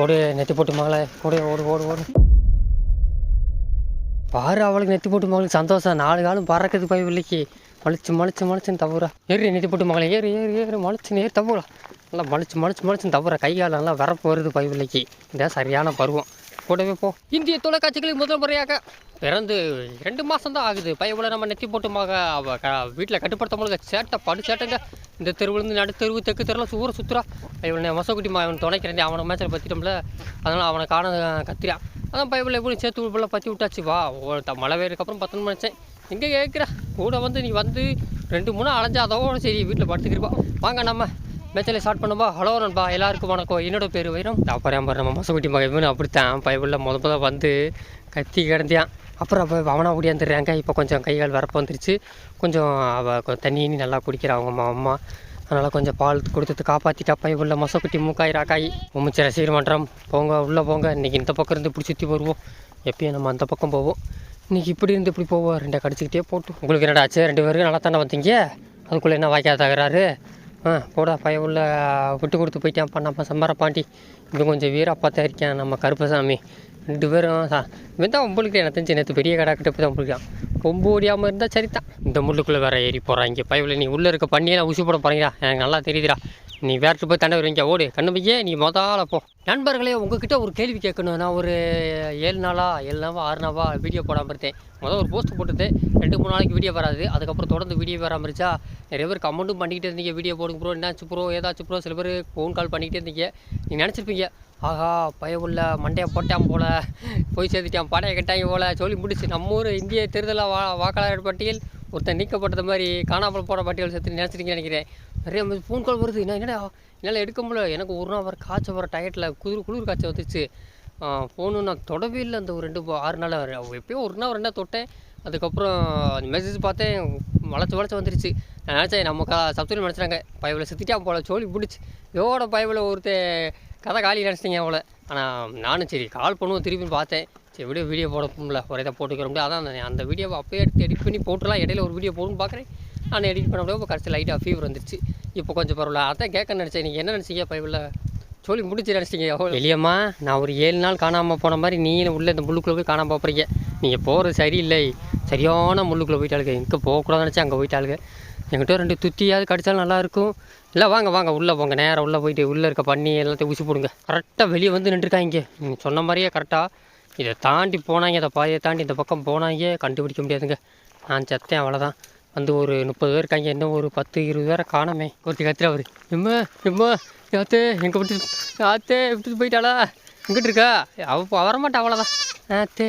ஓடு நெத்தி போட்டு மகளே. ஓடு ஓடு ஓடு ஓடு. பாரு அவளுக்கு நெத்தி போட்டு மகளுக்கு சந்தோஷம். நாலு காலம் பறக்குது போய் வில்லைக்கு மலிச்சு மலிச்சு மலிச்சுன்னு தவறா. ஏறி நெத்தி போட்டு மகளே ஏறு ஏறு ஏறு மலிச்சு ஏறு தவறா. நல்லா மலிச்சு மலிச்சு மலிச்சுன்னு தவற. கை காலம் நல்லா வரப்பு வருது பை வில்லைக்கு இதான் சரியான பருவம். கூடவே போ. இந்திய தொலைக்காட்சிகளுக்கு முதல் முறையாக பிறந்து ரெண்டு மாதம் தான் ஆகுது. பையன் நம்ம நெத்தி போட்டு மக அவ க வீட்டில் கட்டுப்படுத்த முடியல சேட்டை படு சேட்டைங்க. இந்த தெருவுலேருந்து நடு தெருவு தெற்கு தெருவில் ஊரை சுற்றுறா இவனை மசக்குட்டி மா அவன் துணைக்கிறேன் அவனை மேட்சில் பற்றிட்டோம்ல அதனால் அவனை காண கத்திரான் அதான் பைபிள் எப்படி சேர்த்து உள்ள பற்றி விட்டாச்சு. வா ஓ, மழை பெய்யறதுக்கப்புறம் பத்தணும் நினச்சேன். எங்கே கேட்குற கூட வந்து நீ வந்து ரெண்டு மூணு அலைஞ்சாதோ சரி வீட்டில் படுத்துக்கிருப்பா வாங்க நம்ம. மேட்சில் ஸ்டார்ட் பண்ணும்பா ஹலோ நண்பா எல்லாருக்கும் வணக்கம். என்னோட பேர் வைரம். அப்புறம் பாரு நம்ம மசக்குட்டி மகன் அப்படித்தான். பைபிளில் முத முத வந்து கத்தி கிடந்தியான் அப்புறம் அப்போ அவனாக ஓடியாந்துடுறாங்க இப்போ கொஞ்சம் கை கால் வரப்பு வந்துருச்சு. கொஞ்சம் அவள் தண்ணி நல்லா குடிக்கிறா அவங்க அம்மா அம்மா. அதனால் கொஞ்சம் பால் கொடுத்து காப்பாற்றிட்டா பைபிளில் மசக்குட்டி மூக்காய் ராக்காய். உமிச்ச ரசிகர் மன்றம். போங்க உள்ளே போங்க. இன்றைக்கி இந்த பக்கம் இருந்து இப்படி சுற்றி வருவோம். எப்பயும் நம்ம அந்த பக்கம் போவோம். இன்றைக்கி இப்படி இருந்து இப்படி போவோம். ரெண்டை கடிச்சிக்கிட்டே போட்டு உங்களுக்கு என்னடா ஆச்சு? ரெண்டு பேரும் நல்லா தானே வந்தீங்க? அதுக்குள்ளே என்ன வாய்க்காத தகராறு? ஆ போடா பையன் உள்ள விட்டு கொடுத்து போயிட்டான். நம்ம சம்பார பாண்டி. இப்போ கொஞ்சம் வீரப்பா தான் இருக்கேன் நம்ம கருப்பசாமி. ரெண்டு பேரும் சா இவன் தான் உங்களுக்கு எனக்கு தெரிஞ்சு நேற்று பெரிய கடை கிட்ட போய் தான் உங்களுக்கு கொம்பு ஓடியாமல் இருந்தால் சரிதான். இந்த முள்ளுக்குள்ளே வேறு ஏறி போகிறாங்க பயவில் நீ உள்ளே இருக்க பண்ணியெல்லாம் ஊசி போட போகிறீங்களா எனக்கு நல்லா தெரியுதுடா. நீ வேறு போய் தண்டை வருவீங்க ஓடு. கண்ணு பையே நீ முதல்ல போ. நண்பர்களே உங்ககிட்ட ஒரு கேள்வி கேட்கணும். நான் ஒரு ஏழு நாளா ஏழு நாவா ஆறு நாவா வீடியோ போடாமல் இருந்தேன். முதல் ஒரு போஸ்ட் போட்டுருந்தேன் ரெண்டு மூணு நாளைக்கு வீடியோ வராது. அதுக்கப்புறம் தொடர்ந்து வீடியோ வராமல் இருந்துச்சா? நிறைய பேர் கமெண்ட்டும் பண்ணிக்கிட்டே இருந்தீங்க. வீடியோ போடுங்க ப்ரோ என்னாச்சு ப்ரோ ஏதாச்சும் ப்ரோ சில பேர் ஃபோன் கால் பண்ணிக்கிட்டே இருந்தீங்க. நீங்கள் நினச்சிருப்பீங்க ஆஹா பயவுள்ள மண்டையை போட்டான் போல. போய் சேர்த்துட்டான் படையை கட்டாங்க போல. சொல்லி முடிச்சு நம்ம ஊர் இந்திய தேர்தல் வா வாக்காளர் பட்டியல் ஒருத்தன் நீக்கப்பட்டது மாதிரி காணாமல் போகிற பட்டியல் சேர்த்து நினச்சிருக்கேன் நினைக்கிறேன். நிறைய ஃபோன் கால் வருது. நான் என்னடா? என்னால் எடுக்க முடியல. எனக்கு ஒரு நாள் வர காய்ச்சல் வர டயட்டில் குளிர் குளிர் காய்ச்சல் வந்துச்சு. ஃபோனு நான் தொடவே இல்லை. அந்த ஒரு ரெண்டு ஆறு நாள். எப்பயோ ஒரு நாள் ரெண்டா தொட்டேன். அதுக்கப்புறம் அந்த மெசேஜ் பார்த்தேன். வளைச்சு வளைச்சு வந்துருச்சு. நான் நினச்சேன் நம்ம கா சப்ஸ்கிரைப் நினச்சிட்டாங்க பயவில் சுற்றிட்டா போல. சோழி பிடிச்சி. எவ்வளோ பயவில் ஒருத்தன் கதை காலி நினச்சிட்டீங்க அவளை. ஆனால் நானும் சரி கால் பண்ணுவோம் திருப்பி பார்த்தேன். சரி வீடியோ வீடியோ போடப்போம்ல ஒரே இதை போட்டுக்கிற முடியாது. அதான் அந்த- வீடியோவை அப்போயே எடுத்து எடிட் பண்ணி போட்டுலாம் இடையில ஒரு வீடியோ போடணும்னு பார்க்குறேன். நான் எடிட் பண்ண முடியாது இப்போ கடைசி லைட்டாக ஃபீவர் வந்துருச்சு. இப்போ கொஞ்சம் பரவாயில்ல. அதான் கேட்க நினச்சேன். நீங்கள் என்ன நினச்சிங்க? பைபிளில் சொல்லி முடிச்சு நினச்சிங்க எவ்வளோ வெளியம்மா நான் ஒரு ஏழு நாள் காணாமல் போன மாதிரி நீ உள்ளே இந்த முள்ளுக்குள்ளே போய் காணாமல் போகிறீங்க நீங்கள் போகிறது சரியில்லை. சரியான முள்ளுக்குள்ளே போயிட்டாளுங்க. எங்கே போகக்கூடாதுன்னு நினச்சி அங்கே போயிட்டாளுங்க. எங்கிட்ட ரெண்டு துத்தியாவது கடிச்சாலும் நல்லா இருக்கும். இல்லை வாங்க வாங்க உள்ளே போங்க. நேராக உள்ளே போயிட்டு உள்ளே இருக்க பண்ணி எல்லாத்தையும் ஊசி போடுங்க. கரெக்டாக வெளியே வந்து நின்றுருக்காங்க. நீங்கள் சொன்ன மாதிரியே கரெக்டாக இதை தாண்டி போனாங்க இதை பாதையை தாண்டி இந்த பக்கம் போனாங்க. கண்டுபிடிக்க முடியாதுங்க. நான் செத்தேன் அவ்வளோதான் வந்து ஒரு முப்பது பேர் இருக்காங்க. இன்னும் ஒரு பத்து இருபது பேரை காணமே. ஒருத்தி கத்திர அவர் எம்மா எம்மா யாத்தே எங்கே விட்டு யாத்தே விட்டு போயிட்டாளா? எங்கிட்டு இருக்கா? அவ வரமாட்டா அவ்வளோதான் ஆத்தே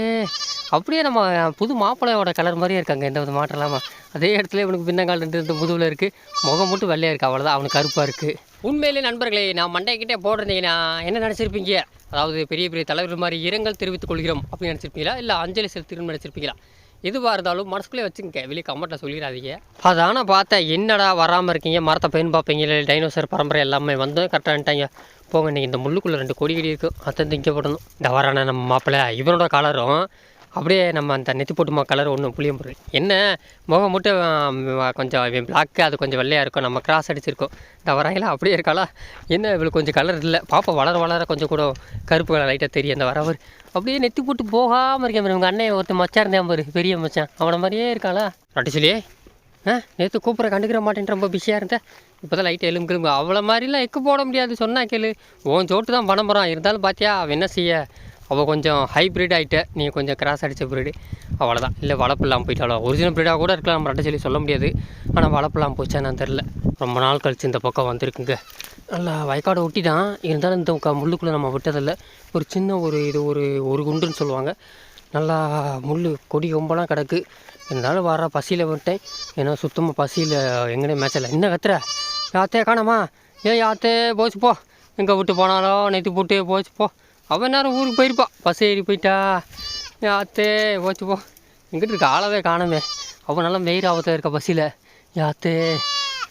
அப்படியே நம்ம புது மாப்பிள்ளையோட கலர் மாதிரியே இருக்காங்க. எந்த வித மாற்றம் இல்லாமல் அதே இடத்துல இவனுக்கு பின்னங்கால் ரெண்டு இந்த முதுகில் இருக்குது முகம் மட்டும் வெள்ளையாக இருக்குது அவ்வளோதான் அவனுக்கு கருப்பாக இருக்குது உண்மையிலே நண்பர்களே நான் மண்டைக்கிட்டே போடுறீங்கன்னா என்ன நினச்சிருப்பீங்க? அதாவது பெரிய பெரிய தலைவர் மாதிரி இரங்கல் தெரிவித்துக் கொள்கிறோம் அப்படின்னு நினச்சிருப்பீங்களா? இல்லை அஞ்சலி செலுத்திடும் நினச்சிருப்பீங்களா? எதுவாக இருந்தாலும் மனசுக்குள்ளே வச்சுங்க வெளியே கமெண்ட்டில் சொல்லிடாதீங்க. அதான பார்த்தேன். என்னடா வராமல் இருக்கீங்க? மரத்தை பெண் பார்ப்பீங்க. இல்லை டைனோசர் பரம்பரை எல்லாமே வந்து கரெக்டாகிட்டாங்க போங்க இன்றைக்கி இந்த முள்ளுக்குள்ளே ரெண்டு கொடி கடி இருக்கும் அதை திங்க போடணும். இந்த வரான நம்ம மாப்பிள்ளை. இவனோட கலரும் அப்படியே நம்ம அந்த நெத்தி போட்டுமா கலர் ஒன்று புளியும் பொருள். என்ன? முகம் மட்டும் கொஞ்சம் பிளாக்கு அது கொஞ்சம் வெள்ளையாக இருக்கும். நம்ம கிராஸ் அடிச்சிருக்கோம். இந்த வரையில அப்படியே இருக்காளா? என்ன இவளுக்கு கொஞ்சம் கலர் இல்லை. பாப்பா வளர வளர கொஞ்சம் கூட கருப்பு கலர் லைட்டாக தெரியும். அந்த வரவர். அப்படியே நெத்தி போட்டு போகாமல் இருக்கேன் உங்கள் அண்ணன் ஒருத்தன் மச்சான் இருந்தேன் பாரு. பெரிய மச்சான். அவனை மாதிரியே இருக்காளா? ரட்டிசிலே ஆ? நேற்று கூப்பிட்ற கண்டுக்கிற மாட்டேன் ரொம்ப பிஸியாக இருந்தேன் இப்போ தான் லைட்டு எலும்பு கிளம்பு. அவளை மாதிரிலாம் எக்கு போட முடியாது. சொன்னா கேளு. உன் சோட்டு தான் பண்ண போகிறான் இருந்தாலும் பார்த்தியா அவன் என்ன செய்ய? அவள் கொஞ்சம் ஹைப்ரிட் ஆகிட்ட நீ கொஞ்சம் கிராஸ் அடித்த ப்ரீடு அவ்வளோதான் இல்லை வளர்ப்பு இல்லாமல் போயிட்டாளோ ஒரிஜினல் ப்ரீடாக கூட இருக்கலாம் நம்ம ரெட்டை சொல்லி சொல்ல முடியாது. ஆனால் வளர்ப்பு இல்லாமல் போச்சா நான் தெரில ரொம்ப நாள் கழிச்சு இந்த பக்கம் வந்திருக்குங்க. நல்லா வயக்காடு ஒட்டி தான் இருந்தாலும் இந்த முள்ளுக்குள்ளே நம்ம விட்டதில்ல. ஒரு சின்ன ஒரு இது ஒரு ஒரு குண்டுன்னு சொல்லுவாங்க. நல்லா முள் கொடி ரொம்பலாம் கிடக்கு. இருந்தாலும் வர பசியில் விட்டேன். ஏன்னா சுத்தமாக பசியில் எங்கேனே மேட்சில் என்ன கத்துற? யாத்தே காணாமா? ஏன் யாத்தே போச்சு போ. எங்கே விட்டு போனாலோ நேற்று போட்டு போச்சு போ. அவன் நேரம் ஊருக்கு போயிருப்பான் பஸ் ஏறி போயிட்டா. யாத்தே போச்சு போ. எங்கிட்ட இருக்க ஆளவே காணமே. அவன் நல்லா வெயில் ஆபத்தாக இருக்க பஸ்ஸில். யாத்தே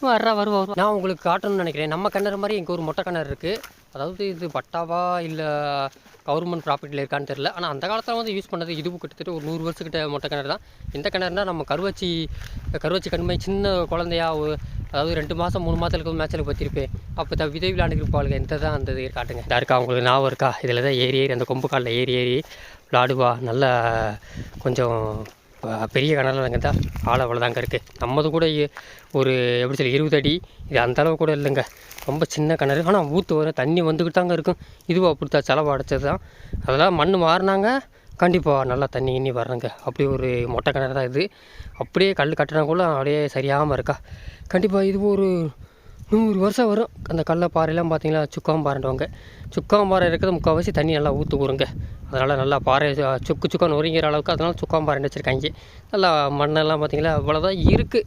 வர்றா வருவா நான் உங்களுக்கு காட்டணும்னு நினைக்கிறேன். நம்ம கிணறு மாதிரி எங்கள் ஒரு மொட்டை கிணறு இருக்குது அதாவது இது பட்டாவா இல்லை கவர்மெண்ட் ப்ராப்பர்ட்டியில் இருக்கான்னு தெரில ஆனால் அந்த காலத்தில் வந்து யூஸ் பண்ணது இதுவும் கிட்டத்தட்ட ஒரு நூறு வருஷத்துக்கிட்ட மொட்டை கிணறு தான். இந்த கிணறுனா நம்ம கருவச்சி கருவச்சி கண்மை சின்ன குழந்தையா அதாவது ரெண்டு மாதம் மூணு மாதத்துக்கு மேட்ச்சில் பற்றிருப்பேன் அப்போ தான் விதை விளையாண்டுருப்பாளுங்க இந்த தான் அந்த இது காட்டுங்க. இதாக இருக்கா? உங்களுக்கு ஞாபகம் இருக்கா? இதில் தான் ஏறி ஏறி அந்த கொம்பு காலில் ஏறி ஏறி விளாடுவா நல்ல கொஞ்சம் பெரிய கிணறுலங்க தான் ஆள் அவ்வளோதாங்க இருக்குது நம்மது கூட ஒரு எப்படி சொல்லி இருபது அடி. இது அந்தளவு கூட இல்லைங்க. ரொம்ப சின்ன கிணறு. ஆனால் ஊற்று வர தண்ணி வந்துக்கிட்டு தாங்க இருக்கும். இதுவும் அப்படித்தான் செலவு அடைச்சது தான் அதெல்லாம் மண் மாறினாங்க. கண்டிப்பாக நல்லா தண்ணி கிண்ணி வர்றாங்க. அப்படி ஒரு மொட்டை கிணறு தான் இது. அப்படியே கல் கட்டினாக்குள்ள அப்படியே சரியாமல் இருக்கா. கண்டிப்பாக இது ஒரு நூறு வருஷம் வரும். அந்த கல்லை பாறையெல்லாம் பார்த்தீங்களா? சுக்காம் பாறைன்றவங்க சுக்காம் பாறை இருக்கிறது முக்கால்வாசி தண்ணி நல்லா ஊற்று ஊறுங்க அதனால் நல்லா பாறை சுக்கு சுக்கம் நொறுங்கிற அளவுக்கு அதனால் சுக்காம் பாறை வச்சுருக்காங்க. நல்லா மண்ணெல்லாம் பார்த்தீங்களா? அவ்வளோதான் இருக்குது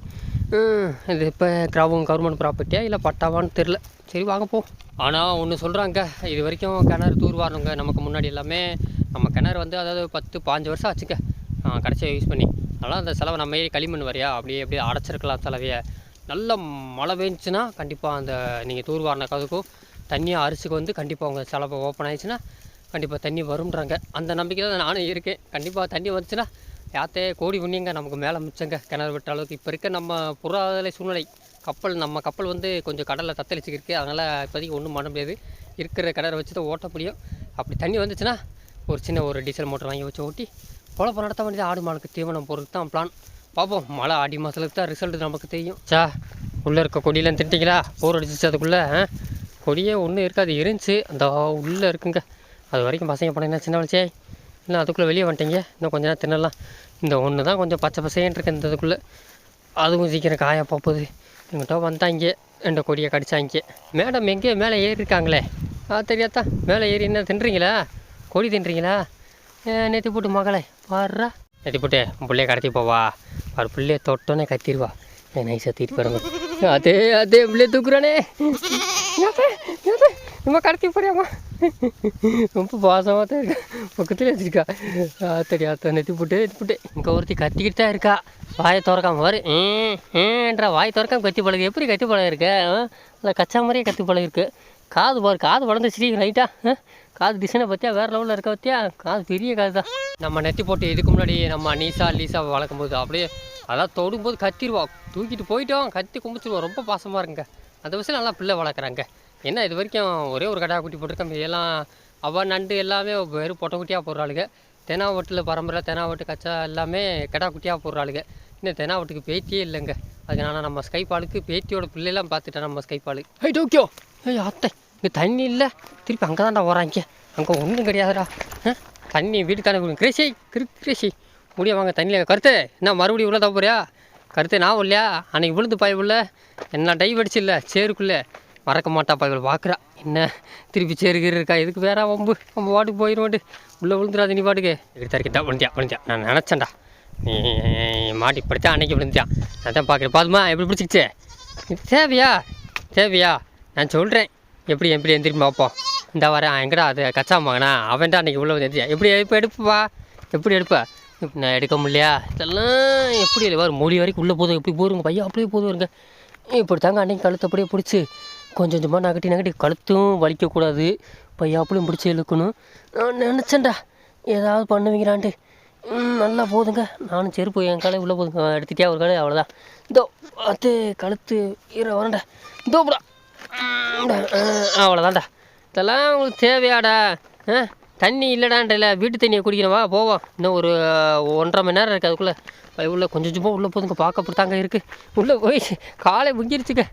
இது இப்போ கிராமம் கவர்மெண்ட் ப்ராப்பர்ட்டியா இல்லை பட்டாவான்னு தெரில சரி வாங்க போ. ஆனால் ஒன்று சொல்கிறாங்க இது வரைக்கும் கிணறு தூர்வாருங்க நமக்கு முன்னாடி எல்லாமே நம்ம கிணறு வந்து அதாவது பத்து பாஞ்சு வருஷம் ஆச்சுங்க. கடைசியாக யூஸ் பண்ணி. அதனால் அந்த செலவை நம்ம ஏறி களிமண் வரையா? அப்படியே அப்படியே அடைச்சிருக்கலாம் செலவையை. நல்ல மழை பெஞ்சுன்னா கண்டிப்பாக அந்த நீங்கள் தூர் வாரின கதுக்கும் தண்ணியாக அரிசிக்கு வந்து கண்டிப்பாக உங்கள் செலவு ஓப்பன் ஆயிடுச்சுன்னா கண்டிப்பாக தண்ணி வரும்ன்றாங்க. அந்த நம்பிக்கை தான் நானும் இருக்கேன். கண்டிப்பாக தண்ணி வந்துச்சுன்னா யாத்தே கோடி புண்ணியங்க நமக்கு மேலே மிச்சங்க. கிணறு விட்ட அளவுக்கு இப்போ இருக்க நம்ம புறாதலை சூழ்நிலை கப்பல் நம்ம கப்பல் வந்து கொஞ்சம் கடலில் தத்தளிச்சுக்கிருக்கு. அதனால் இப்போதைக்கு ஒன்றும் பண்ண முடியாது. இருக்கிற கிணறு வச்சு தான் ஓட்ட முடியும். அப்படி தண்ணி வந்துச்சுன்னா ஒரு சின்ன ஒரு டீசல் மோட்டர் வாங்கி வச்சு ஓட்டி பொழப்பு நடத்த வேண்டியது ஆடு மாடுக்கு தீவனம் போடுறது தான் பிளான் பார்ப்போம் மழை ஆடி மாதத்துக்கு தான் ரிசல்ட் நமக்கு தெரியும். சா உள்ளே இருக்க கொடியெல்லாம் திட்டிங்களா போர் அடிச்சிச்சு அதுக்குள்ளே கொடியே ஒன்றும் இருக்காது இருந்துச்சு. அந்த உள்ளே இருக்குங்க. அது வரைக்கும் பசங்க பண்ண சின்ன வளர்ச்சியே இல்லை அதுக்குள்ளே வெளியே வந்துட்டீங்க. இன்னும் கொஞ்ச நேரம் தின்னலாம். இந்த ஒன்று தான் கொஞ்சம் பச்சை பசேன்னு இருக்கு இந்த இதுக்குள்ளே. அதுவும் சீக்கிரம் காய போகுது எங்கிட்ட வந்தாங்க. ரெண்டு கொடியை கடிச்சாங்க. மேடம் எங்கேயோ மேலே ஏறி இருக்காங்களே. ஆ தெரியாதா? மேலே ஏறி என்ன தின்றீங்களா? கொடி தின்றீங்களா? நேற்று போட்டு மகளே பாடுறா எட்டி போட்டு உன் பிள்ளைய கடத்தி போவா. அவர் பிள்ளைய தொட்டோன்னே கத்திடுவா. என் நைஸாக தீட்டு பாருங்க. அதே அதே பிள்ளைய தூக்குறானே. நம்ம கடத்தி போறியாம்மா ரொம்ப பாசமாக தான் இருக்கா. பக்கத்தில் வச்சிருக்கா. ஆத்தடி ஆத்தா நெத்தி போட்டு நெத்தி போட்டு இங்கே ஒருத்தி கத்திக்கிட்டு தான் இருக்கா. வாயை திறக்காம வரு ஏன் ஏன்றா வாய் திறக்காம கத்தி பழகு எப்படி கத்தி பழகு இருக்க இல்லை கச்சா மாதிரியே கத்தி பழகிருக்கு காது பாரு காது வளர்ந்துச்சு ரைட்டா காது டிசைனை பற்றியா வேறு லெவலில் இருக்க பற்றியா காது பெரிய காது தான் நம்ம நெத்தி போட்டு இதுக்கு முன்னாடி நம்ம நீசா லீசா வளர்க்கும் போது அப்படியே அதான் தொடும்போது கத்திடுவா. தூக்கிட்டு போயிட்டோம் கத்தி கும்பிச்சிருவோம் ரொம்ப பாசமாக இருக்குங்க. அந்த விஷயம் நல்லா பிள்ளை வளர்க்குறாங்க. என்ன இது வரைக்கும் ஒரே ஒரு கடா குட்டி போட்டிருக்கேன். இதெல்லாம் அவ நண்டு எல்லாமே வெறும் பொட்டை குட்டியாக போடுறாளுங்க தெனாவட்டில் பரம்பரை தெனாவட்டு கச்சா எல்லாமே கடா குட்டியாக போடுறாளுங்க இன்னும் தெனாவட்டுக்கு பேத்தியே இல்லைங்க. நான் நம்ம ஸ்கைப்பாலுக்கு பேத்தியோட பிள்ளைலாம் பார்த்துட்டேன் நம்ம ஸ்கைப்பாலு ஐ டோக்கியோ! ஐய் அத்தை. இங்கே தண்ணி இல்லை. திருப்பி அங்கே தான்டா வராங்க அங்கே ஒன்றும் கிடையாதுடா. ஆ? தண்ணி வீட்டுக்கு தானே கிரேசி கிரு கிரேசி முடிய வாங்க தண்ணியில் கருத்து என்ன மறுபடியும் இவ்வளோ தான் போறியா? கருத்து நான் இல்லையா அன்னைக்கு விழுந்து பாய் உள்ள. என்ன டைவ் அடிச்சு இல்லை சேருக்குள்ளே. மறக்க மாட்டா பாய் பார்க்குறா என்ன? திருப்பி சேரு இருக்கா? இதுக்கு வேற வம்பு? நம்ம வாட்டுக்கு போயிடுவாட்டு உள்ளே விழுந்துடாது நீ பாட்டுக்கு. எடுத்தா தரக்கிட்டா விழுந்தியா விழுந்தியா. நான் நினச்சேன்டா. நீ மாட்டி படித்தா அன்னைக்கு விழுந்தியா. நான் தான் பார்க்குறேன். பாதுமா எப்படி பிடிச்சிக்கிச்சே? தேவையா? தேவையா? நான் சொல்கிறேன் எப்படி எப்படி எந்திரிப்பா பார்ப்போம். இந்த வரேன் எங்கடா அது? கச்சா மகனா அவன்டா அன்றைக்கி உள்ள வந்து எந்திரியா எப்படி இப்போ எடுப்பா? எப்படி எடுப்பா? நான் எடுக்க முடியலையா? இதெல்லாம் எப்படி இல்லை வரும் மொழி வரைக்கும் உள்ளே போதும். எப்படி போதுங்க பையன் அப்படியே போதுங்க இப்படி தாங்க அன்றைக்கி கழுத்து அப்படியே பிடிச்சி கொஞ்சம் கொஞ்சமாக நகட்டி நகட்டி கழுத்தும் வலிக்கக்கூடாது. பையன் அப்படியும் பிடிச்சி இழுக்கணும். நான் நினச்சேன்டா ஏதாவது பண்ணுவீங்களான்ட்டு. நல்லா போதுங்க. நானும் செருப்பு என் காலை உள்ளே போதுங்க. எடுத்துட்டியா ஒரு காலை? அவ்வளோதான் இதோ அது கழுத்து ஈர வரண்டா இதோப்படா அவ்வளோதான்டா இதெல்லாம் உங்களுக்கு தேவையாடா. ஆ தண்ணி இல்லைடான்றல. வீட்டு தண்ணியை குடிக்கணுமா. போவோம். இன்னும் ஒரு ஒன்றரை மணி நேரம் இருக்குது அதுக்குள்ளே. உள்ள கொஞ்சம் கொஞ்சமாக உள்ளே போதுங்க. பார்க்க பிடித்தாங்க இருக்குது உள்ளே போய் காலை முங்கிருச்சுக்க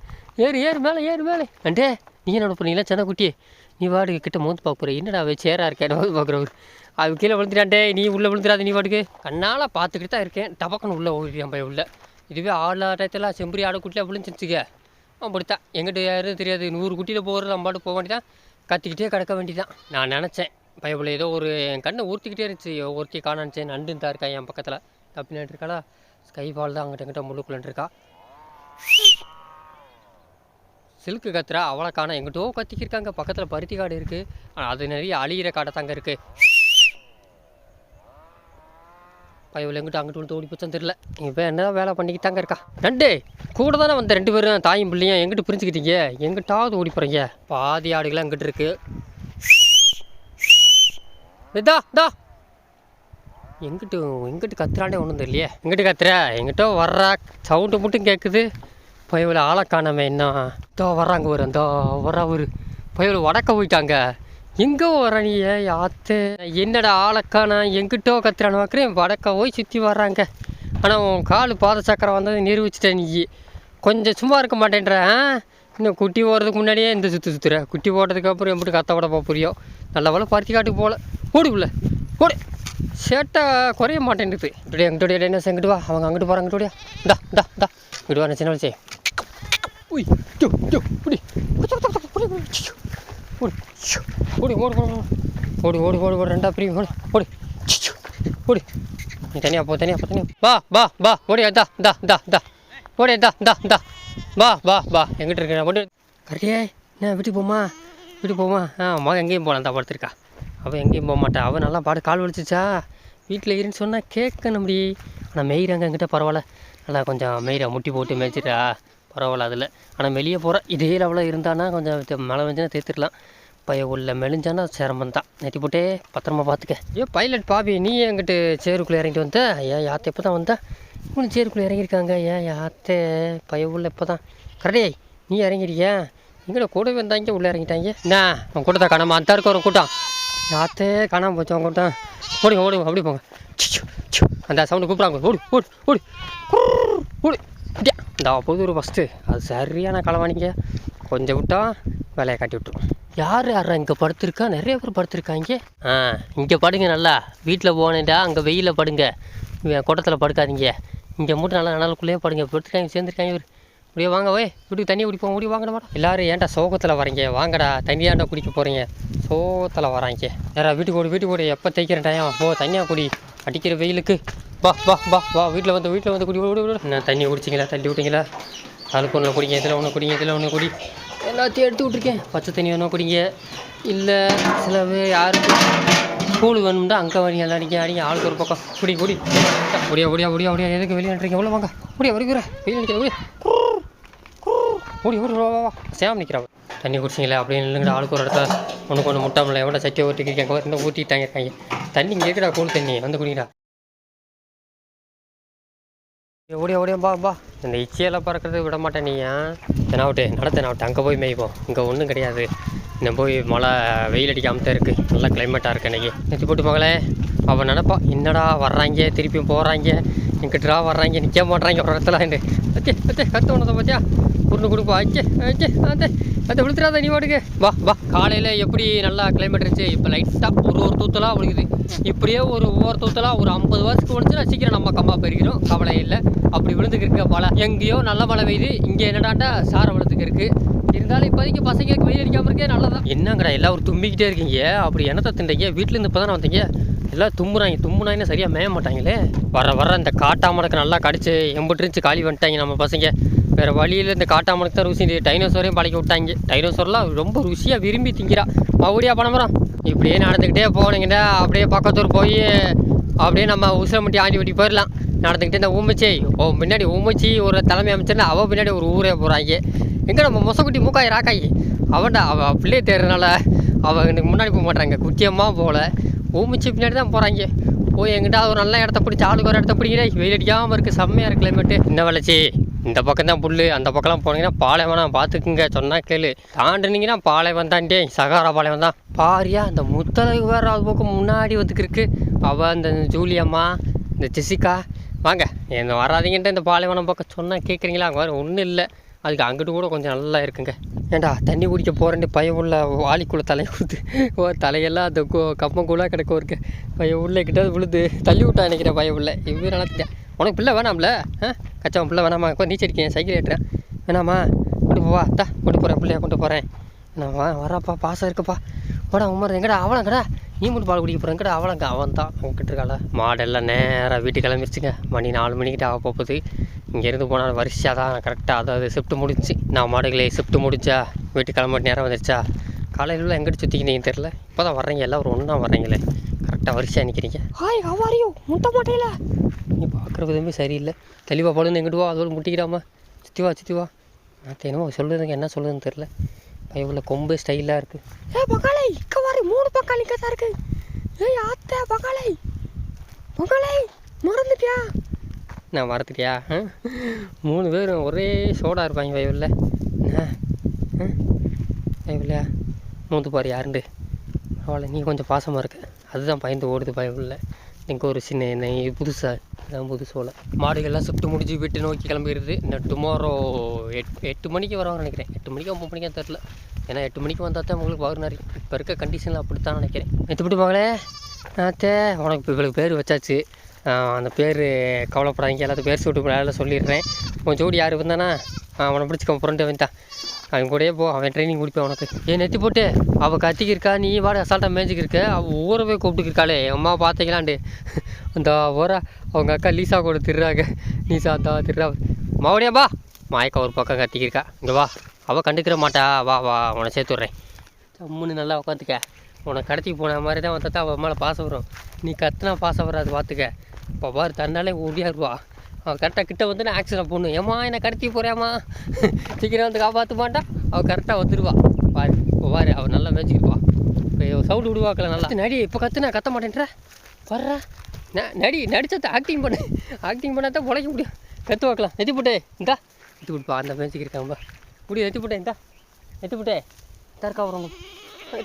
ஏறு ஏறு மேலே ஏறு மேலே. அண்டே நீ என்னோட பண்ணீங்களா சின்ன குட்டி நீ வாடுக்கு கிட்ட மோந்து பார்க்க போகிற என்னடா அவன் சேராக இருக்கேன் மோந்து பார்க்குறவர் அவன் கீழே விழுந்துட்டான்டே நீ உள்ளே விழுந்துடாது நீ வாடுக்கு கண்ணால் பார்த்துக்கிட்டு தான் இருக்கேன். டபக்குன்னு உள்ளே ஓடிட்டான் பையன் உள்ளே. இதுவே ஆள் ஆட்டத்தில் செம்பரி ஆடை குட்டியாக விழுந்துச்சுங்க அப்படித்தான். எங்கிட்ட யாரும் தெரியாது. நூறு குட்டியில் போகிறது நம்ம பாட்டு போக வேண்டியதான் கத்திக்கிட்டே கிடக்க வேண்டியதான் நான் நினச்சேன். பயப்புல ஏதோ ஒரு என் கண்ணை ஊர்த்திக்கிட்டே இருந்துச்சு. ஒருத்தி காணாச்சு நண்டு தான் இருக்கா என் பக்கத்தில். தப்பினாட்டு இருக்காளா? ஸ்கை ஃபால் தான் அங்கிட்ட எங்கிட்ட முள்ளுக்குள்ளே இருக்கா. சில்க்கு கத்துறா. அவளை காண எங்கிட்டோ கத்திக்கிருக்காங்க. பக்கத்தில் பருத்தி காடு இருக்குது ஆனால் அது நிறைய அழியிற காடை தாங்க இருக்குது பயவில் எங்கிட்ட அங்கிட்டு விழுந்து ஓடி போச்சான்னு தெரியல. இப்போ என்ன வேலை பண்ணிக்கிட்டாங்க இருக்கா? நண்டு கூட தானே வந்த ரெண்டு பேரும் தாயும் பிள்ளையும் எங்கிட்டு பிரிஞ்சுக்கிட்டீங்க? எங்கிட்டாவது ஓடி போகிறீங்க பாதி ஆடுகளாக எங்கிட்டு இருக்கு. இதா இதா எங்கிட்டு எங்கிட்டு கத்துறானே ஒன்றும் தெரியலையே. எங்கிட்டு கத்துற? எங்கிட்ட வர்றா. சவுண்டு மட்டும் கேட்குது பையவில் ஆளை காணாம என்ன? இதோ வர்றாங்க ஒரு அந்த வர்றா ஒரு பையவில் வடக்க போயிட்டாங்க. எங்கே வர நீ யாத்து? என்னடா ஆளக்கானா? எங்கிட்டோ கத்துறானுவாக்குறேன் வடக்க போய் சுற்றி வர்றாங்க. ஆனால் உன் கால் பாத சக்கரம் வந்தது நிரூபிச்சிட்ட நீ. கொஞ்சம் சும்மா இருக்க மாட்டேன்ற ஆ? இன்னும் குட்டி போடுறதுக்கு முன்னாடியே இந்த சுற்று சுற்றுற குட்டி போட்டதுக்கு அப்புறம் எப்படி கத்த விட போக நல்ல வேலை பருத்தி காட்டுக்கு போகல ஓடுக்குள்ள உள்ள ஓடு. சேட்டை குறைய மாட்டேன்டுது இப்படி எங்கிட்ட என்ன செங்கிட்டு வா. அவங்க அங்கிட்டு போகிறாங்க இங்கிட்டு இந்தா இந்தா இந்தா. இங்கிட்டு வா சின்ன வச்சே உய் புடி. ஓடி ஓடி ஓடி ஓடு ஓடி ஓடி ஓடி ஓடி ரெண்டா பிரிவு ஓடி ஓடி ஓடி. நீ தனியா போ தனியா போ தனியா வா வா வா ஓடி தா தா தா தா ஓடி தா தா தா வா வா வா எங்கிட்ட இருக்க? ஓடி. கரையே என்ன வீட்டுக்கு போமா? வீட்டுக்கு போமா? ஆ அம்மா எங்கேயும் போகலாம் தான் படுத்திருக்கா. அவள் எங்கேயும் போக மாட்டா. அவள் நல்லா பாடு கால் வலிச்சிச்சா? வீட்டில் இருன்னு சொன்னால் கேட்கணும் முடி ஆனால் மெய்கிறாங்க எங்கிட்ட பரவாயில்ல. நல்லா கொஞ்சம் மெய்ரா முட்டி போட்டு மேய்ச்சிட்டா பரவாயில்ல அதில். ஆனால் வெளியே போகிற இதே லெவலில் இருந்தானா கொஞ்சம் மழை வந்துச்சுன்னா தேர்த்துக்கலாம் பைய உள்ள மெலிஞ்சானா சிரமம் தான். நெட்டி போட்டே பத்திரமா பார்த்துக்க. ஐயோ பைலட் பாபி நீ என்கிட்ட சேருக்குள்ளே இறங்கிட்டு வந்த? ஏன் யாத்தை இப்போ தான் வந்தா? இவனு சேருக்குள்ளே இறங்கியிருக்காங்க. ஏன் யாத்தே? பைய உள்ள இப்போ தான்? கரெக்டே நீ இறங்கிறியா இங்கே கூடவே வந்தாங்க உள்ளே இறங்கிட்டாங்க? என்ன? உன் கூட்டத்தை காணாம அந்த இருக்க ஒரு கூட்டம். யாத்தே காணாமல் போச்சு உன் கூட்டம். ஓடுங்க ஓடுங்க அப்படி போங்க. அந்த சவுண்டு கூப்பிட்றாங்க ஓடு ஓடு ஓடு. ஓடு. இந்த புதூர் ஃபஸ்ட்டு அது சரியான களவாணிங்க கொஞ்சம் விட்டா வேலையை காட்டி விட்டுரும். யார் யாரா இங்கே படுத்திருக்கா? நிறைய பேர் படுத்திருக்காங்க. ஆ இங்கே படுங்க நல்லா. வீட்டில் போனேன்டா அங்கே வெயிலில் படுங்க. கூட்டத்தில் படுக்காதீங்க. இங்கே மட்டும் நல்லா நாளுக்குள்ளேயே படுங்க. படுத்துருக்காங்க சேர்ந்துருக்காங்க இவர். இப்படியே வாங்க வே வீட்டுக்கு தண்ணி குடிப்போம். ஓடி வாங்கடா வாடா. எல்லாரும் ஏன்டா சோகத்தில் வரீங்க வாங்கடா தண்ணியாண்டா குடிக்க போகிறீங்க சோகத்தில் வராங்க யாரா வீட்டுக்கு ஓடி வீட்டுக்கு ஓடி. எப்போ தைக்கிறேன் டைம் போ தண்ணியாக குடி. அடிக்கிற வெயிலுக்கு. வா வா வா வா வீட்டில் வந்து வீட்டில் வந்து குடி விடு விடு என்ன தண்ணி குடிச்சிங்களா தள்ளி விட்டிங்களா? அதுக்கு ஒன்று குடிங்க இதில் ஒன்று குடிங்க இதில் ஒன்று குடி. எல்லாத்தையும் எடுத்து விட்ருக்கேன் பச்சை தண்ணி வேணும் குடிங்க? இல்லை சில யாருக்கு? கூழ் வேணும்டா அங்கே வரீங்க எல்லாம் அடிக்க அடிக்க ஆளுக்கு ஒரு பக்கம். குடி குடி. முடியா ஒடியா ஒடியா ஒடியா எதுக்கு வெளியே நின்றீங்க எவ்வளோ வாங்க. ஒடியா வரைக்குற வெயில் நிற்கிற முடியா ஓடி ஓடி வா வா சேம் தண்ணி குடிச்சிங்களே அப்படின்னு இல்லைங்க ஆளுக்கு ஒரு இடத்துல. ஒன்று ஒன்று முட்டாமல் எவ்வளோ சட்டியை ஊற்றிக்கிருக்காங்க இருந்தால் ஊற்றிட்டாங்க இருக்காங்க. தண்ணி இங்கே இருக்குடா கூழ் தண்ணி. வந்து குடிங்கடா ஓடியா ஓடியா பா பா இந்த இச்சையெல்லாம் பறக்கிறது விட மாட்டேன் நீ ஏன் தெனாவட்டு நட தெனாவட்டு அங்கே போய் மேய்ப்போம். இங்கே ஒன்றும் கிடையாது. இன்னும் போய் மழை வெயில் அடிக்காமல் தான் இருக்குது நல்லா கிளைமேட்டாக இருக்குது இன்றைக்கி நெத்தி போட்டு மகளே. அவன் நினப்பா என்னடா வர்றாங்க? திருப்பியும் போகிறாங்க எங்கிட்டா வர்றாங்க? நிற்க மாட்றாங்க ஒரு இடத்துல. அச்சே அச்சே கற்று ஒன்றதை பார்த்தியா உருண்டு கொடுப்பா. அச்சே அச்சே அந்த அந்த விழுத்துறாத நீ வாடுங்க வா வா காலையில் எப்படி நல்லா கிளைமேட் இருந்துச்சு? இப்போ லைட்டாக ஒரு ஒரு தூத்தலாக விழுகுது இப்படியே ஒரு ஒவ்வொரு தூத்தலாக ஒரு ஐம்பது வருஷத்துக்கு விழுந்துச்சுன்னா சீக்கிரம் நம்ம கம்மா பெருகிறோம் கவலை இல்லை. அப்படி விழுந்துக்கிருக்க பல எங்கேயோ நல்ல மழை பெய்யுது இங்கே என்னடாண்டா சார விழுந்துக்கு இருக்கு. இருந்தாலும் இப்போதைக்கு பசங்களுக்கு வெயில் அடிக்காம இருக்கே நல்லதான் என்னங்கடா எல்லாம் ஒரு தும்பிக்கிட்டே இருக்கீங்க. அப்படி என்னத்தை தின்றீங்க? வீட்டிலேருந்து இப்போ தானே வந்தீங்க. எல்லாம் தும்புறாங்க. தும்புனாங்கன்னு சரியாக மேய மாட்டாங்களே. வர வர இந்த காட்டாமனுக்கு நல்லா கடிச்சு எம்பிட்டுருந்துச்சு காலி வந்துட்டாங்க நம்ம பசங்க. வேறு வழியில் இந்த காட்டாமனுக்கு தான் ருசி டைனோசோரையும் பழக்கி விட்டாங்க. டைனோசோர்லாம் ரொம்ப ருசியாக விரும்பி திங்கிறா. மறுபடியா பணமரம் இப்படியே நடந்துக்கிட்டே போனீங்கன்னா அப்படியே பக்கத்தூர் போய் அப்படியே நம்ம உசிரமட்டி ஆண்டி வெட்டி போயிடலாம் நடந்துக்கிட்டே இந்த ஊமச்சி ஓ முன்னாடி ஊமச்சி ஒரு தலைமை அமைச்சர்னா அவள் பின்னாடி ஒரு ஊரே போகிறாங்க எங்கே நம்ம மொசக்குட்டி மூக்காய் ராக்காயி? அவன்டா அவள் பிள்ளையை தேடுறனால அவள் எனக்கு முன்னாடி போக மாட்டாங்க. குட்டியமாக போகல ஊமிச்சு பின்னாடி தான் போகிறாங்க போய் எங்கிட்ட ஒரு நல்ல இடத்த பிடிச்சி ஆளுக்கு ஒரு இடத்த பிடிக்கிறே. வெயில் அடிக்காமல் இருக்குது செம்மையாக இருக்கு கிளைமேட்டு என்ன வளர்ச்சி? இந்த பக்கம் தான் புல் அந்த பக்கம்லாம் போனீங்கன்னா பாலைவனம் பார்த்துக்குங்க. சொன்னால் கேளு. தாண்டினீங்கன்னா பாலைவன் தாண்டே சகாரா பாலைவன் தான். பாரியா இந்த முத்தலை வேறு அது பக்கம் முன்னாடி வந்துக்கிருக்கு அவள் அந்த ஜூலியம்மா இந்த ஜெசிகா வாங்க என்ன வராதீங்கன்ட்டு இந்த பாலைவனம் பக்கம் சொன்னால் கேட்குறீங்களா அங்கே வேறு ஒன்றும் இல்லை. அதுக்கு அங்கிட்டு கூட கொஞ்சம் நல்லா இருக்குங்க. ஏன்டா தண்ணி குடிக்க போகிறேன்ட்டு பையன் உள்ள வாளிக்குள்ளே தலையை கொடுத்து ஓ தலையெல்லாம் அந்த கோ கம்மங்கூழாக கிடக்கும் இருக்கு பய உள்ள கிட்ட விழுது தள்ளி விட்டா நினைக்கிறேன் பய உள்ள. இவ்வளோ நினைச்சிட்டேன் உனக்கு பிள்ளை வேணாம்ல? ஆ? கச்சவன் பிள்ளை வேணாமா? நீச்சல் அடிக்கிறேன் சைக்கிள் ஏட்டுறேன் வேணாமா? கொண்டு போவா. தா கொண்டு போகிறேன் பிள்ளைய கொண்டு போகிறேன் நான் வா பாசம் இருக்குப்பா. வாடா உமர் எங்கடா அவளங்கடா நீ மட்டும் பால் குடிக்க போகிறேன் எங்கடா அவளங்க அவன் தான் அவங்ககிட்ட இருக்காள. மாடெல்லாம் நேராக வீட்டுக்கு கிளம்பிருச்சுங்க. மணி நாலு மணிக்கிட்ட ஆக போகுது. இங்கேருந்து போனால் வரிசையாக தான் கரெக்டாக அதாவது ஷிஃப்ட் முடிஞ்சு. நான் மாடுகளே ஷிஃப்ட் முடிஞ்சா? வீட்டுக்கு கிளம்ப நேரம் வந்துருச்சா? காலையில் எங்கிட்ட சுற்றிக்கினீங்க தெரில இப்போ தான் வர்றீங்க எல்லாம் ஒரு ஒன்றா வர்றீங்களே. கரெக்டாக வரிசையாக நிற்கிறீங்க ஹாய் ஹவாரியோ முட்ட மாட்டேல நீ பார்க்குற விதமே சரியில்லை. தெளிவாக பழுந்து எங்கிட்டு வா? அதோடு முட்டிக்கிறாமா சுற்றி வா சுற்றி வா. நான் என்னமோ சொல்லுறதுக்கு என்ன சொல்லுதுன்னு தெரில பையன் கொம்பு ஸ்டைலாக இருக்குது ஏ பக்காளை இக்க வாரு மூணு பக்காளி இங்க தான் இருக்கு. ஏய் ஆத்தே பக்காளை பக்காளை மறந்துட்டியா? நான் மறந்துட்டியா? மூணு பேரும் ஒரே சோடா இருப்பாங்க வயவில் வயவில்லையா மூந்து பாரு யாருண்டு? பரவாயில்ல நீ கொஞ்சம் பாசமாக இருக்க. அதுதான் பயந்து ஓடுது பயமில்ல எங்கள் ஒரு சின்ன என்ன புதுசாக அதான் புதுசோல மாடுகள்லாம் சுட்டு முடிஞ்சு வீட்டு நோக்கி கிளம்பிடுது இன்னும் டுமாரோ எட் எட்டு மணிக்கு வரோம்னு நினைக்கிறேன். எட்டு மணிக்கு ஒம்பது மணிக்கு தெரில ஏன்னா எட்டு மணிக்கு வந்தால் தான் உங்களுக்கு பவர் நிறைய. இப்போ இருக்க கண்டிஷனில் அப்படி தான் நினைக்கிறேன். எத்துப்பட்டு மகளே. நாத்தே உனக்கு இப்போ இவளுக்கு பேர் வச்சாச்சு. அந்த பேர் கவலைப்படாதீங்க. எல்லாத்தையும் பேர் சூட்டு எல்லாம் சொல்லிடுறேன். உன் ஜோடி யார் வந்தானா அவனை பிடிச்சிக்க புரண்டு வந்தான் அவன் கூடயே போ அவன் ட்ரைனிங் கொடுப்பேன் உனக்கு. ஏன் நெத்தி போட்டு அவள் கத்திக்கு இருக்கா நீ வாட அசால்ட்டாக மேய்ச்சிக்கு இருக்க அவள் ஊரவே கூப்பிட்டுருக்காளே அம்மா பார்த்தீங்களாண்டு அந்த ஊரா அவங்க அக்கா லீசா கூட திருறாங்க. லீசா தா திருறா. மறுபடியும் பா மாயக்கா ஒரு பக்கம் கத்திக்கிருக்கா. இங்கே வா அவள் கண்டுக்கிற மாட்டா. வா வா உன்னை சேர்த்து விட்றேன். சம்முன்னு நல்லா உட்காந்துக்க உனக்கு கடத்திக்கு போன மாதிரி தான் வந்தா அவன் மேலே பாசம் வரும். நீ கத்துனா பாசம் வராது பார்த்துக்க இப்போ பாரு தன்னாலே ஓடியாருவா அவன் கரெக்டாக கிட்ட வந்து நான் ஆக்சிடென்ட் பொண்ணு ஏம்மா என்னை கடத்தி போறியாம்மா? சீக்கிரம் வந்து காப்பாற்ற மாட்டா அவள் கரெக்டாக வந்துடுவா பாரு இப்போ பாரு அவள் நல்லா மேய்ச்சிக்கிருப்பா இப்போ சவுண்டு விடுவாக்கல நல்லா. நடி இப்போ கத்துனா கத்த மாட்டேன்ற? வர்றா. நடி நடிச்சத ஆக்டிங் பண்ணு. ஆக்டிங் பண்ணால் தான் பிழைக்க முடியும். கற்று வைக்கலாம் நெத்தி போட்டே இந்தா. நெத்தி போட்டுப்பா அந்த மேய்ச்சிக்கு இருக்காம்பா முடி நெத்தி போட்டே இந்தா. நெத்தி போட்டே தற்கா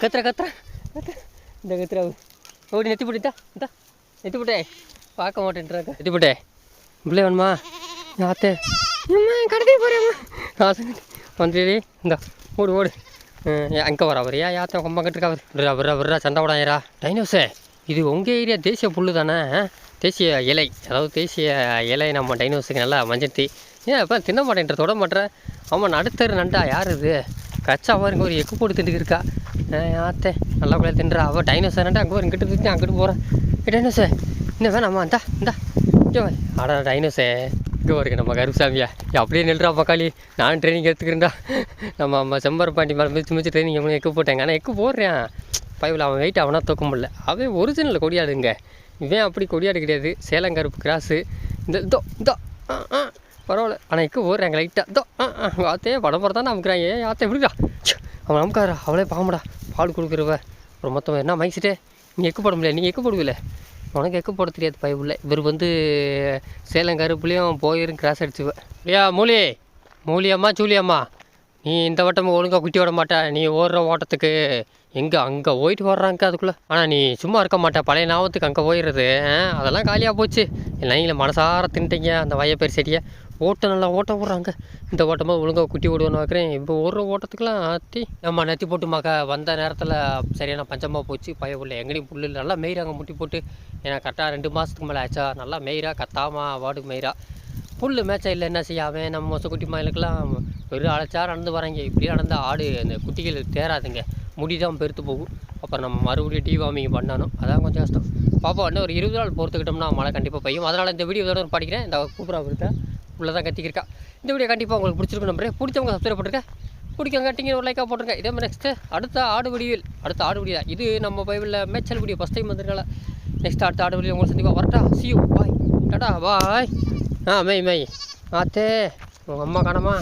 கத்துற கத்துற. கத்துற இந்த கத்துற ஓடி நெத்தி போட்டு இந்தா. இந்தா. நெத்தி போட்டே பார்க்க மாட்டேன்றாங்க. நெத்தி போட்டே. பிள்ளை வேணுமா? ஆத்தே அம்மா கடத்தி போகிறேம்மா ஆசை வந்துடி ஓடு ஓடு. அங்கே போகிறா அவர். ஏன் யாத்தன் கொம்பா கட்டுருக்கா விட்றா விட்றா விட்றா சண்டை விடாயிரா டைனோஸே இது உங்கள் ஏரியா தேசிய புல்லு தானே? தேசிய இலை. அதாவது தேசிய இலை நம்ம டைனோஸுக்கு நல்லா மஞ்சத்தி ஏன் இப்போ தின்ன மாட்டேன்ற தொட மாட்டேன் ஆமாம் நடுத்தர் நண்டா யார் இது? கச்சா பாருங்க ஒரு எக்கு போட்டு திண்டுக்கு இருக்கா. ஆத்தே நல்லா கூட தின்றா அவள் டைனோஸர் நண்டா அங்கே ஒரு இங்கிட்டு திட்டு அங்கிட்டு போகிறேன் டைனோஸே என்ன வேணாம்மா இந்தா இந்தா. இங்கே அடா டைனோஸே இங்கே வருங்க நம்ம கருப்புசாமியா அப்படியே நில்றா பக்காளி. நானும் ட்ரைனிங் எடுத்துக்கிறேன்டா. நம்ம அம்மா செம்பரப்பாண்டி மேலே மிதிச்சு மிதிச்சு ட்ரைனிங் எப்படி எக்கு போட்டேங்க ஆனால் எக்கு போடுறேன். பயவில் அவன் வெயிட் அவனா தூக்க முடியல. அவன் ஒரிஜினல் கொடியாடுங்க. இவன் அப்படி கொடியாடு கிடையாது. சேலம் கருப்பு கிராஸு இந்த இதோ இதோ. ஆ ஆ பரவாயில்ல. ஆனால் எக்கு போடுறேன் லைட்டாக இதோ ஆ ஆ. ஆத்தே படம் போகிறதா அமுக்குறாங்க ஏன் ஆத்தே எப்படிடா அவன் நமக்காரா அவளே பாம்படா பால் கொடுக்குறவ. அப்புறம் மொத்தம் என்ன மைசிட்டே நீ எக்கு போட முடியல. நீ எக்கு போடுவில்லை. உனக்கு எக்கு போட தெரியாது பயப்புள்ள இவர் வந்து சேலம் கருப்புலேயும் போயிரும் கிராஸ் அடிச்சுவேன் ஐயா மூலி. மூலியம்மா சூலியம்மா. நீ இந்த வட்டம் ஒழுங்காக குட்டி விட மாட்டா. நீ ஓடுற ஓட்டத்துக்கு எங்கே அங்கே போயிட்டு வர்றாங்க அதுக்குள்ளே. ஆனால் நீ சும்மா இருக்க மாட்டேன் பழைய ஞாபகத்துக்கு அங்கே போயிடுறது. அதெல்லாம் காலியாக போச்சு. இல்லை நீங்கள மனசார தின்ட்டீங்க அந்த வயப்பேர் செடியை. ஓட்டம் நல்லா ஓட்டம் விட்றாங்க. இந்த ஓட்டமாக ஒழுங்காக குட்டி விடுவேன்னு பார்க்குறேன். இப்போ ஒரு ஓட்டத்துக்குலாம் ஆத்தி. நம்ம நெத்தி போட்டு மக வந்த நேரத்தில் சரியான பஞ்சமாக போச்சு. பய உள்ள எங்கேயும் புல்லு நல்லா மெயிறாங்க முட்டி போட்டு. ஏன்னா கரெக்டாக ரெண்டு மாதத்துக்கு மேலே ஆச்சா. நல்லா மேய்றா கத்தாமா வாடு மேய்றா. புல் மேட்சா இல்லை என்ன செய்யாமல் நம்ம நம்ம மொசக்குட்டி மயிலுக்கெல்லாம் வெறும் அழைச்சா நடந்து வராங்க. இப்படியே நடந்தால் ஆடு அந்த குட்டிகள் தேராதுங்க முடி தான் பெருத்து போகும். அப்புறம் நம்ம மறுபடியும் டீ வாமிங் பண்ணணும். அதான் கொஞ்சம் கஷ்டம். பாப்பா இன்னும் ஒரு இருபது நாள் பொறுத்துக்கிட்டோம்னா மழை கண்டிப்பாக பெய்யும். அதனால் இந்த வீடியோ இதோட படிக்கிறேன். இந்த கூப்பிடா இருக்கா உள்ளே தான் கத்திக்கிருக்கா. இந்த வீடியோ கண்டிப்பாக உங்களுக்கு பிடிச்சிருக்கும் நம்புறேன். பிடிச்சவங்க சப்ஸ்கிரைப் போட்டுருக்கேன் பிடிக்கவங்க கட்டிங்க ஒரு லைக்காக போட்டுருங்க. இதே மாதிரி நெக்ஸ்ட்டு அடுத்த ஆடு வடிவில். அடுத்த ஆடு வீடியோ? இது நம்ம பைபிளில் மேய்ச்சல் வீடியோ ஃபஸ்ட் டைம் வந்திருக்கல. நெக்ஸ்ட் அடுத்த ஆடு வடிவில் உங்களை சந்திப்பா வரட்டா. சியூ பாய் டாடா. பாய் ஆ மெய் மெய். ஆத்தே உங்கள் அம்மா காணமா?